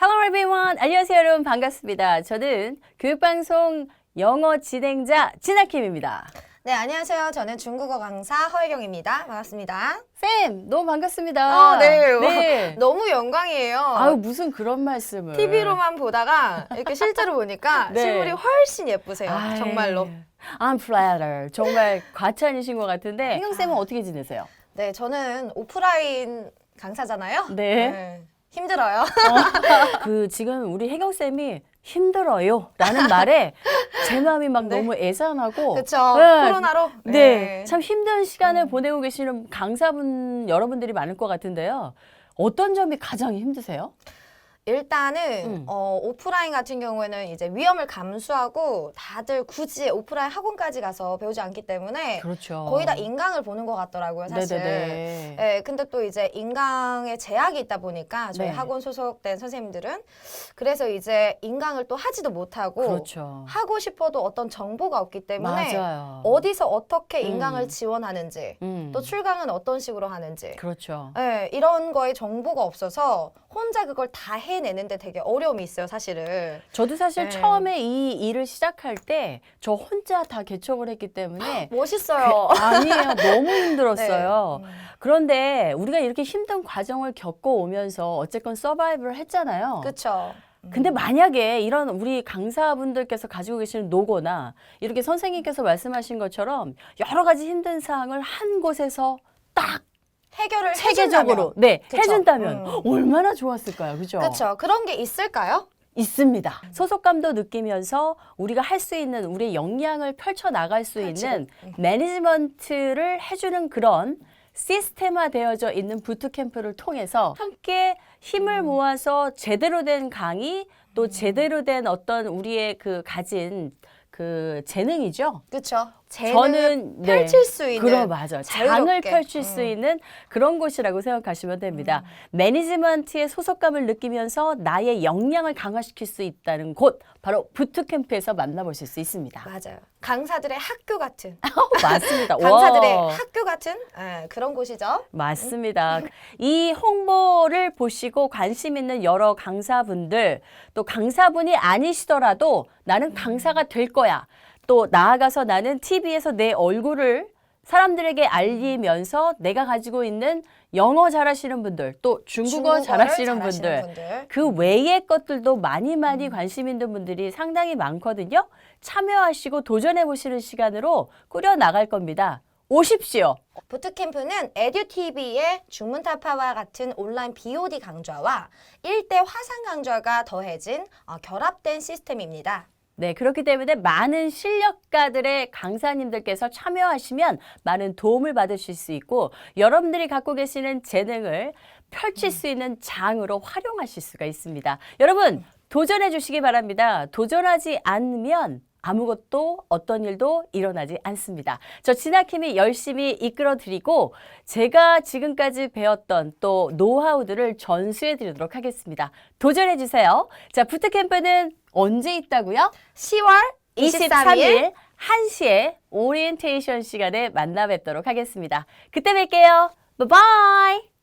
Hello everyone. 안녕하세요 여러분 반갑습니다. 저는 교육방송 영어 진행자 진아킴입니다. 네, 안녕하세요. 저는 중국어 강사 허혜경입니다. 반갑습니다. 쌤 너무 반갑습니다. 아, 네. 네. 너무 영광이에요. 아유 무슨 그런 말씀을. TV로만 보다가 이렇게 실제로 보니까 네. 실물이 훨씬 예쁘세요. 아이, 정말로. I'm flattered. 정말 과찬이신 것 같은데 혜경 쌤은 어떻게 지내세요? 네, 저는 오프라인 강사잖아요. 네. 힘들어요. 그 지금 우리 혜경 쌤이 힘들어요라는 말에 제 마음이 막 네. 너무 애산하고 그렇죠. 네. 코로나로. 네, 참 힘든 시간을 음. 보내고 계시는 강사분 여러분들이 많을 것 같은데요. 어떤 점이 가장 힘드세요? 일단은 음. 어, 오프라인 같은 경우에는 이제 위험을 감수하고 다들 굳이 오프라인 학원까지 가서 배우지 않기 때문에 그렇죠. 거의 다 인강을 보는 것 같더라고요, 사실. 네네네. 네, 근데 또 이제 인강에 제약이 있다 보니까 저희 네. 학원 소속된 선생님들은 그래서 이제 인강을 또 하지도 못하고 그렇죠. 하고 싶어도 어떤 정보가 없기 때문에 맞아요. 어디서 어떻게 음. 인강을 지원하는지 음, 또 출강은 어떤 식으로 하는지 그렇죠. 네, 이런 거에 정보가 없어서 혼자 그걸 다 해내는데 되게 어려움이 있어요, 사실은. 저도 사실 네. 처음에 이 일을 시작할 때 저 혼자 다 개척을 했기 때문에 멋있어요. 그- 아니에요. 너무 힘들었어요. 네. 음. 그런데 우리가 이렇게 힘든 과정을 겪어오면서 어쨌건 서바이브를 했잖아요. 그쵸. 근데 만약에 이런 우리 강사분들께서 가지고 계시는 노고나 이렇게 선생님께서 말씀하신 것처럼 여러 가지 힘든 사항을 한 곳에서 딱 해결을 체계적으로 해준다면. 네 그쵸. 해준다면 음. 얼마나 좋았을까요, 그죠? 그쵸. 그런 게 있을까요? 있습니다. 소속감도 느끼면서 우리가 할 수 있는 우리의 역량을 펼쳐 나갈 수 펼치고. 있는 매니지먼트를 해주는 그런 시스템화 되어져 있는 부트캠프를 통해서 함께 힘을 모아서 제대로 된 강의 또 제대로 된 어떤 우리의 그 가진 그 재능이죠. 그쵸. 재능을 저는 네. 펼칠 수 있는. 그럼 맞아. 장을 자유롭게. 펼칠 수 음. 있는 그런 곳이라고 생각하시면 됩니다. 매니지먼트의 소속감을 느끼면서 나의 역량을 강화시킬 수 있다는 곳 바로 부트 캠프에서 만나보실 수 있습니다. 맞아요. 강사들의 학교 같은. 맞습니다. 강사들의 와. 학교 같은 예, 그런 곳이죠. 맞습니다. 이 홍보를 보시고 관심 있는 여러 강사분들, 또 강사분이 아니시더라도 나는 강사가 될 거야. 또 나아가서 나는 TV에서 내 얼굴을 사람들에게 알리면서 내가 가지고 있는 영어 잘하시는 분들, 또 중국어 잘하시는 분들, 분들. 그 외의 것들도 많이 많이 관심 있는 분들이 상당히 많거든요. 참여하시고 도전해 보시는 시간으로 꾸려 나갈 겁니다. 오십시오. 부트캠프는 에듀TV의 중문타파와 같은 온라인 BOD 강좌와 일대 화상 강좌가 더해진 어, 결합된 시스템입니다. 네, 그렇기 때문에 많은 실력가들의 강사님들께서 참여하시면 많은 도움을 받으실 수 있고 여러분들이 갖고 계시는 재능을 펼칠 수 있는 장으로 활용하실 수가 있습니다. 여러분, 도전해 주시기 바랍니다. 도전하지 않으면 아무것도 어떤 일도 일어나지 않습니다. 저 진아킴이 열심히 이끌어 드리고 제가 지금까지 배웠던 또 노하우들을 전수해 드리도록 하겠습니다. 도전해 주세요. 자, 부트캠프는 언제 있다고요? 10월 23일 23일 1시에 오리엔테이션 시간에 만나 뵙도록 하겠습니다. 그때 뵐게요. 바이바이.